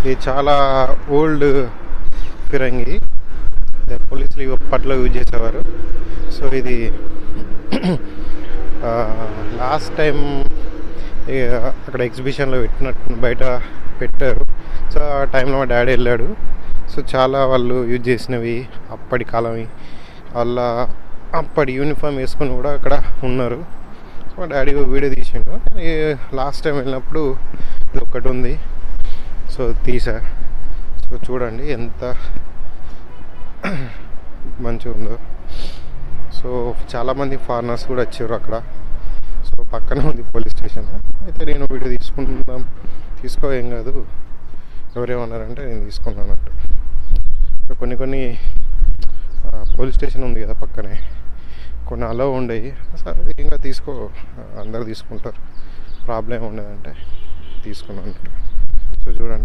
ఇది చాలా ఓల్డ్ ఫిరంగి. పోలీసులు ఇవి అప్పట్లో యూజ్ చేసేవారు. సో ఇది లాస్ట్ టైం అక్కడ ఎగ్జిబిషన్లో పెట్టినట్టు బయట పెట్టారు. సో ఆ టైంలో మా డాడీ వెళ్ళాడు. సో చాలా వాళ్ళు యూజ్ చేసినవి అప్పటి కాలం వాళ్ళ అప్పటి యూనిఫామ్ వేసుకొని కూడా అక్కడ ఉన్నారు. సో మా డాడీ వీడియో తీసిండు. లాస్ట్ టైం వెళ్ళినప్పుడు ఇది ఒక్కటి ఉంది. సో తీసా. సో చూడండి ఎంత మంచిగా ఉందో సో చాలామంది ఫారినర్స్ కూడా వచ్చారు అక్కడ. సో పక్కనే ఉంది పోలీస్ స్టేషన్. అయితే నేను వీడియో తీసుకుందాం. తీసుకో ఏం కాదు. ఎవరేమన్నారంటే నేను తీసుకున్నాను అన్నట్టు. సో కొన్ని కొన్ని పోలీస్ స్టేషన్ ఉంది కదా పక్కనే. కొన్ని అలా ఉండేవి సరే ఇంకా తీసుకో. అందరు తీసుకుంటారు. ప్రాబ్లం ఉండదంటే తీసుకున్నాను అన్నట్టు సో చూడండి.